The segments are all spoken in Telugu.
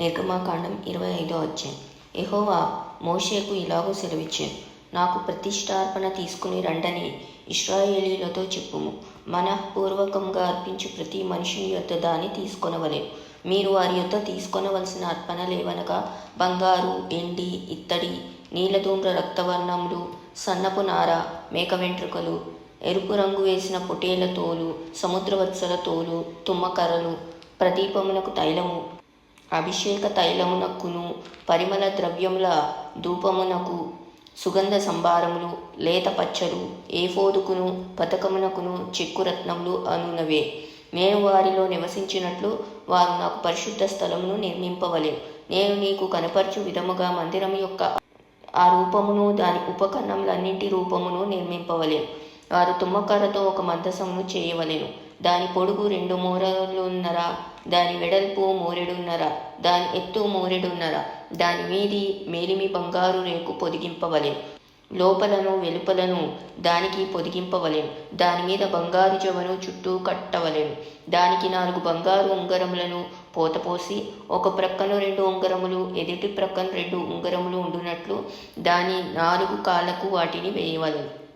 నిర్గమాకాండం ఇరవై ఐదో అధ్యాయం. ఎహోవా మోషేకు ఇలాగూ సెలవిచ్చాను నాకు ప్రతిష్టార్పణ తీసుకుని రండని ఇస్రాయేలీలతో చెప్పుము. మనఃపూర్వకంగా అర్పించు ప్రతి మనుషుని యొద్ద దాన్ని తీసుకొనవలే మీరు వారి యొద్ద తీసుకొనవలసిన అర్పణలేవనగా బంగారు ఎండి ఇత్తడి నీలధూమ్ర రక్తవర్ణములు సన్నపు నార మేక వెంట్రుకలు ఎరుపు రంగు వేసిన పొటేల తోలు సముద్రవత్సల తోలు తుమ్మకర్రలు ప్రదీపమునకు తైలము అభిషేక తైలమునకును పరిమళ ద్రవ్యముల ధూపమునకు సుగంధ సంభారములు లేత పచ్చలు ఏఫోదుకును పథకమునకును చెక్కురత్నములు అనునవే. నేను వారిలో నివసించినట్లు వారు నాకు పరిశుద్ధ స్థలమును నిర్మింపవలె. నేను నీకు కనపరచు విధముగా మందిరం యొక్క ఆ రూపమును దాని ఉపకరణములన్నింటి రూపమును నిర్మింపవలేను వారు తుమ్మకర్రతో ఒక మందసమును చేయవలెను. దాని పొడుగు రెండు మూరలున్నర దాని వెడల్పు మూరెడున్నర దాని ఎత్తు మూరెడున్నర దాని మీది మేలిమి బంగారు రేకు పొదిగింపవలెను లోపలను వెలుపలను దానికి పొదిగింపవలేం. దాని మీద బంగారు జవను చుట్టూ కట్టవలేం. దానికి నాలుగు బంగారు ఉంగరములను పోతపోసి ఒక ప్రక్కను రెండు ఉంగరములు ఎదుటి ప్రక్కన రెండు ఉంగరములు ఉండునట్లు దాని నాలుగు కాళ్ళకు వాటిని వేయవలెను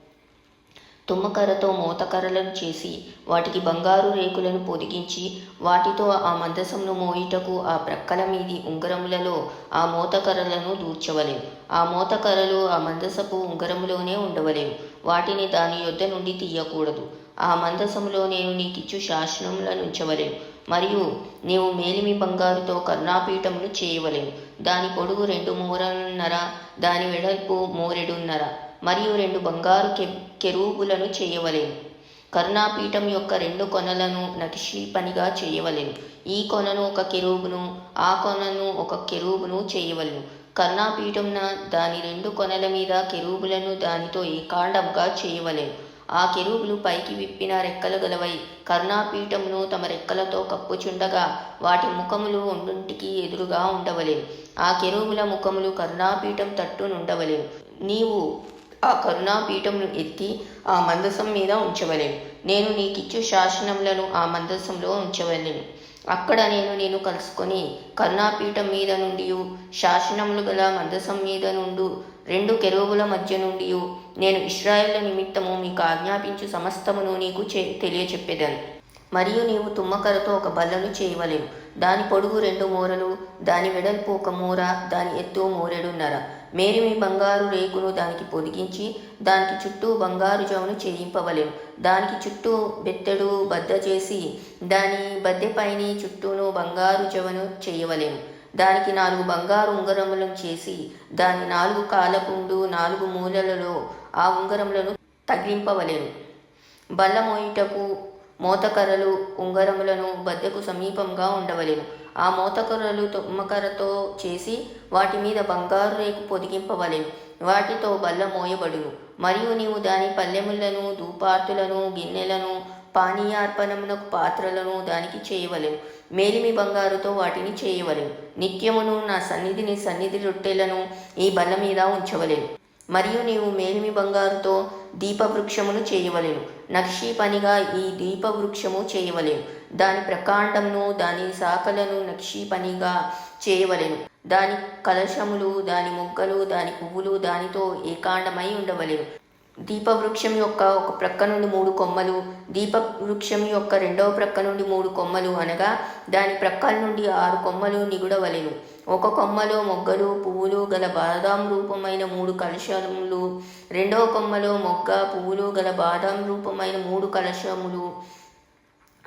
తుమ్మకర్రతో మోతకర్రలను చేసి వాటికి బంగారు రేకులను పొదిగించి వాటితో ఆ మందసంను మోయిటకు ఆ ప్రక్కల మీది ఉంగరములలో ఆ మోతకర్రలను దూర్చవలేవు ఆ మోతకర్రలు ఆ మందసపు ఉంగరములోనే ఉండవలేవు వాటిని దాని యొద్ద నుండి తీయకూడదు. ఆ మందసములో నేను నీకిచ్చు శాసనములను ఉంచవలేవు మరియు నీవు మేలిమి బంగారుతో కర్ణాపీఠమును చేయవలేవు దాని పొడుగు రెండు మూరన్నర దాని వెడల్పు మూరెడున్నర. మరియు రెండు బంగారు కె కెరూబులను చేయవలెను. కరుణాపీఠం యొక్క రెండు కొనలను నకిషీ పనిగా చేయవలెను. ఈ కొనను ఒక కెరూబును ఆ కొనను ఒక కెరూబును చేయవలెను. కరుణాపీఠంన దాని రెండు కొనల మీద కెరూబులను దానితో ఏకాండంగా చేయవలెను. ఆ కెరూబులు పైకి విప్పిన రెక్కలు గలవై కరుణాపీఠమును తమ రెక్కలతో కప్పుచుండగా వాటి ముఖములు ఒంటికి ఎదురుగా ఉండవలేను. ఆ కెరూబుల ముఖములు కరుణాపీఠం తట్టునుండవలేను నీవు ఆ కరుణాపీఠమును ఎత్తి ఆ మందసం మీద ఉంచవలెను. నేను నీకిచ్చు శాసనములను ఆ మందసంలో ఉంచవలెను. అక్కడ నేను నేను కలుసుకొని కరుణాపీఠం మీద నుండి శాసనములు గల మందసం మీద నుండు రెండు కెరువుల మధ్య నుండి నేను ఇస్రాయేళ్ళ నిమిత్తము మీకు ఆజ్ఞాపించు సమస్తమును నీకు చె తెలియచెప్పేదాను. మరియు నీవు తుమ్మకరతో ఒక బల్లను చేయవలేవు దాని పొడుగు రెండు మూరలు దాని వెడల్పు ఒక మూర దాని ఎత్తు మూరెడున్నర. మేరిమి బంగారు రేకును దానికి పొదిగించి దానికి చుట్టూ బంగారు జమును చేయింపవలేము దానికి చుట్టూ బెత్తడు బద్ద చేసి దాని బద్దెపైని చుట్టూను బంగారు జవను చేయవలేము దానికి నాలుగు బంగారు ఉంగరములను చేసి దాని నాలుగు కాలపుండు నాలుగు మూలలలో ఆ ఉంగరములను తగిలింపవలేను బల్ల మోయిటకు మోతకర్రలు ఉంగరములను బద్దెకు సమీపంగా ఉండవలెను. ఆ మోతకర్రలు తుమ్మకర్రతో చేసి వాటి మీద బంగారు రేకు పొదిగింపవలెను. వాటితో బల్ల మోయబడును. మరియు నీవు దాని పల్లెములను దూపార్తులను గిన్నెలను పానీయార్పణమునకు పాత్రలను దానికి చేయవలెను. మేలిమి బంగారుతో వాటిని చేయవలెను. నిత్యమును నా సన్నిధిని సన్నిధి రొట్టెలను ఈ బల్ల మీద ఉంచవలెను. మరియు నీవు మేలిమి బంగారుతో దీపవృక్షమును చేయవలేను. నక్షీ పనిగా ఈ దీపవృక్షము చేయవలేను. దాని ప్రకాండమును దాని శాఖలను నక్షీ పనిగా చేయవలెను. దాని కలశములు దాని మొగ్గలు దాని పువ్వులు దానితో ఏకాండమై ఉండవలేను. దీపవృక్షం యొక్క ఒక ప్రక్క నుండి మూడు కొమ్మలు దీపవృక్షం యొక్క రెండవ ప్రక్క నుండి మూడు కొమ్మలు అనగా దాని ప్రక్కల నుండి ఆరు కొమ్మలు నిగుడవలేను. ఒక కొమ్మలో మొగ్గలు పువ్వులు గల బాదాం రూపమైన మూడు కలశములు రెండవ కొమ్మలో మొగ్గ పువ్వులు గల బాదాం రూపమైన మూడు కలశములు.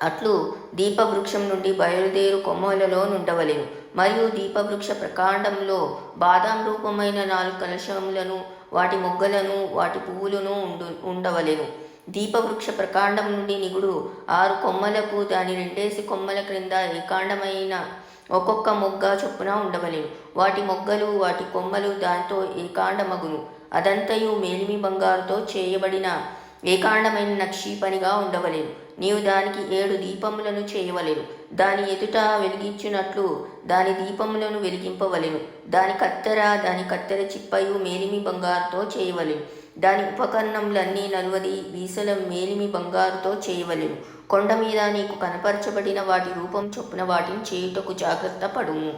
అట్లు దీపవృక్షం నుండి బయలుదేరు కొమ్మలలో నుండవలేను. మరియు దీపవృక్ష ప్రకాండంలో బాదాం రూపమైన నాలుగు కలశములను వాటి మొగ్గలను వాటి పువ్వులను ఉండు ఉండవలెను. దీపవృక్ష ప్రకాండం నుండి నిగుడు ఆరు కొమ్మలకు దాని రెండేసి కొమ్మల క్రింద ఏకాండమైన ఒక్కొక్క మొగ్గ చొప్పున ఉండవలేవు వాటి మొగ్గలు వాటి కొమ్మలు దాంతో ఏకాండమగును. అదంతయు మేలిమి బంగారుతో చేయబడిన ఏకాండమైన నక్షీ పనిగా ఉండవలేను. నీవు దానికి ఏడు దీపములను చేయవలేవు దాని ఎదుట వెలిగించినట్లు దాని దీపములను వెలిగింపవలేవు దాని కత్తెర దాని కత్తెర చిప్పయు మేలిమి బంగారుతో చేయవలెను. దాని ఉపకరణములన్నీ నలువది వీసల మేలిమి బంగారుతో చేయవలెను. కొండ మీద నీకు కనపరచబడిన వాటి రూపం చొప్పున వాటిని చేయుటకు జాగ్రత్త పడుము.